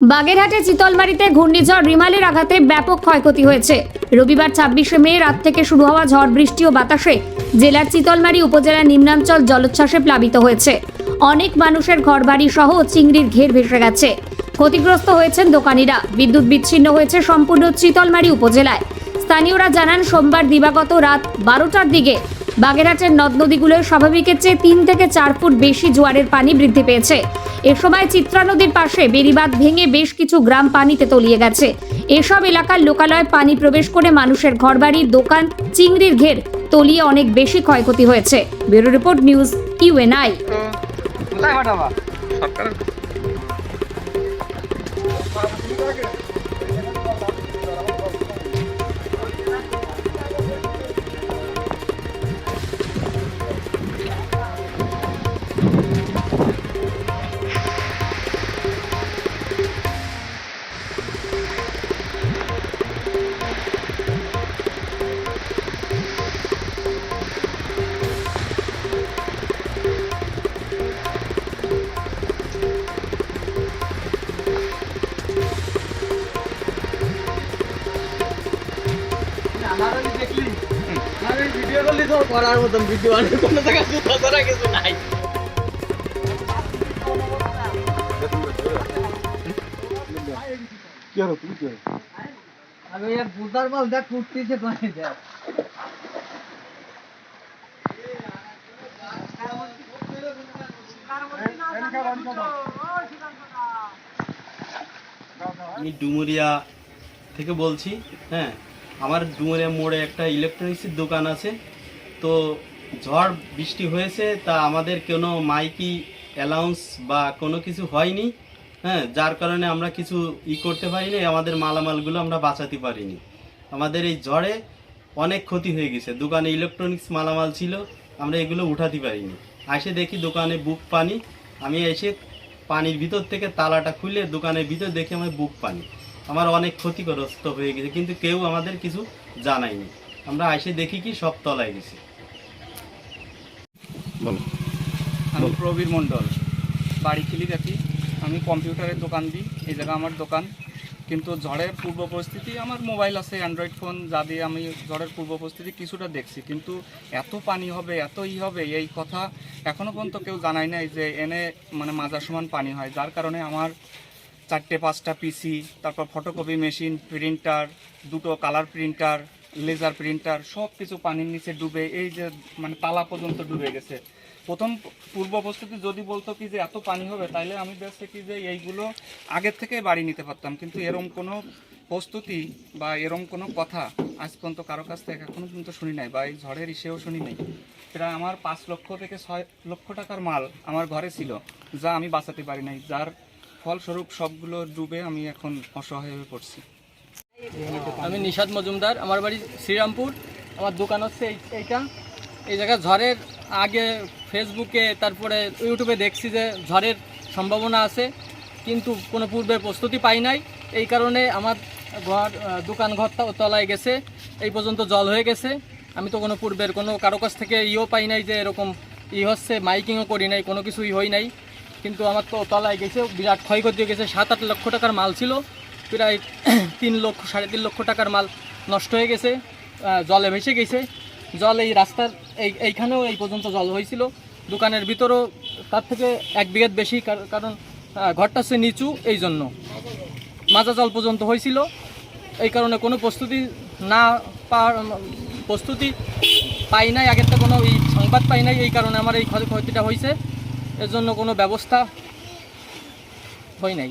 বাগেরহাটে চিতলমারিতে ঘূর্ণিঝড়, রিমালের আঘাতে ব্যাপক ক্ষয়ক্ষতি হয়েছে। রবিবার ছাব্বিশে মে রাত থেকে শুরু হওয়া ঝড়, বৃষ্টি ও বাতাসে জেলার চিতলমারি উপজেলার নিম্নাঞ্চল জলোচ্ছ্বাসে প্লাবিত হয়েছে। অনেক মানুষের ঘরবাড়ি সহ চিংড়ির ঘের ভেসে গেছে। ক্ষতিগ্রস্ত হয়েছেন দোকানিরা। বিদ্যুৎ বিচ্ছিন্ন হয়েছে সম্পূর্ণ চিতলমারি উপজেলায়। স্থানীয়রা জানান, সোমবার দিবাগত রাত বারোটার দিকে বাগেরহাটের নদ নদীগুলোয় স্বাভাবিকের চেয়ে তিন থেকে চার ফুট বেশি জোয়ারের পানি বৃদ্ধি পেয়েছে। এ সময় চিত্রা নদীর পাশে বেড়িবাঁধ ভেঙে বেশ কিছু গ্রাম পানিতে তলিয়ে গেছে। এসব এলাকার লোকালয়ে পানি প্রবেশ করে মানুষের ঘরবাড়ি দোকান চিংড়ির ঘের তলিয়ে অনেক বেশি ক্ষয়ক্ষতি হয়েছে। ব্যুরো রিপোর্ট নিউজ ইউএনআই সরকারের দেখলি? ভিডিও করলি তো? করার মতন ভিডিও আর কোনো জায়গায় জুতা ধরা কিছু নাই। আমি আর বুদার মাল দেখ দেখ। আমি ডুমুরিয়া থেকে বলছি হ্যাঁ? আমার ডুমুরিয়া মোড়ে একটা ইলেকট্রনিক্সের দোকান আছে। তো ঝড় বৃষ্টি হয়েছে, তা আমাদের কোনো মাইকি অ্যালাউন্স বা কোনো কিছু হয়নি হ্যাঁ যার কারণে আমরা কিছু ই করতে পারিনি, আমাদের মালামালগুলো আমরা বাঁচাতে পারিনি। আমাদের এই ঝড়ে অনেক ক্ষতি হয়ে গেছে, দোকানে ইলেকট্রনিক্স মালামাল ছিল, আমরা এগুলো উঠাতে পারিনি। এসে দেখি দোকানে বুক পানি, আমি এসে পানির ভিতর থেকে তালাটা খুলে দোকানের ভিতর দেখি আমার বুক পানি। আমার অনেক ক্ষতিগ্রস্ত হয়ে গেছে কিন্তু কেউ আমাদের কিছু জানায়নি। আমরা এসে দেখি কি সব তলায় গেছে। বলো। আমি প্রবীর মণ্ডল বাড়ি খিলিগাতি আমি কম্পিউটারের দোকান দিই এই জায়গা আমার দোকান। কিন্তু ঝড়ের পূর্ব পরিস্থিতি আমার মোবাইল আছে অ্যান্ড্রয়েড ফোন যা দিয়ে আমি ঝড়ের পূর্ব পরিস্থিতি কিছুটা দেখছি। কিন্তু এত পানি হবে এত ই হবে এই কথা এখনও পর্যন্ত কেউ জানায় নাই যে এনে মানে মাজার সমান পানি হয়। যার কারণে আমার চারটে, পাঁচটা পিসি তারপর ফটোকপি মেশিন প্রিন্টার দুটো কালার প্রিন্টার লেজার প্রিন্টার সব কিছু পানির নিচে ডুবে, এই যে মানে তালা পর্যন্ত ডুবে গেছে। প্রথম পূর্ব প্রস্তুতি যদি বলতো কি যে এত পানি হবে তাহলে আমি দেখছি কি যে এইগুলো আগের থেকে বাড়ি নিতে পারতাম। কিন্তু এরম কোনো প্রস্তুতি বা এরম কোনো কথা আজ পর্যন্ত কারও কাছ থেকে এখনও কিন্তু শুনি নাই বা এই ঝড়ের ইসেও শুনি নাই। প্রায় আমার পাঁচ লক্ষ থেকে ছয় লক্ষ টাকার মাল আমার ঘরে ছিল, যা আমি বাঁচাতে পারি নাই, যার ফলস্বরূপ সবগুলো ডুবে আমি এখন অসহায় হয়ে পড়ছি। আমি নিশাদ মজুমদার, আমার বাড়ি শ্রীরামপুর। আমার দোকান হচ্ছে এই- এইটা। এই জায়গায় ঝড়ের আগে ফেসবুকে, তারপরে ইউটিউবে দেখছি যে ঝড়ের সম্ভাবনা আছে, কিন্তু কোনো পূর্বে প্রস্তুতি পাই নাই। এই কারণে আমার ঘর দোকান ঘরটা তলায় গেছে। এই পর্যন্ত জল হয়ে গেছে। আমি তো কোনো পূর্বের কোনো কারও কাছ থেকে ইও পাই নাই যে এরকম ই হচ্ছে, মাইকিংও করি নাই, কোনো কিছুই হই নাই। কিন্তু আমার তো তলায় গেছে, বিরাট ক্ষয়ক্ষতি গেছে। সাত আট লক্ষ টাকার মাল ছিল, প্রায় তিন লক্ষ, সাড়ে তিন লক্ষ টাকার মাল নষ্ট হয়ে গেছে জলে ভেসে গেছে। জল এই রাস্তার, এই, এইখানেও এই পর্যন্ত জল হয়েছিল। দোকানের ভিতরেও তার থেকে এক বিঘাত বেশি, কার- কারণ ঘরটা হচ্ছে নিচু, এই জন্য। মাজা জল পর্যন্ত হয়েছিল। এই কারণে কোনো প্রস্তুতি না পাওয়ার, প্রস্তুতি পাই নাই। আগের তো কোনো এই সংবাদ পাই নাই। এই কারণে আমার এই ক্ষয়ক্ষতিটা হয়েছে। এর জন্য কোনো ব্যবস্থা হয় নাই।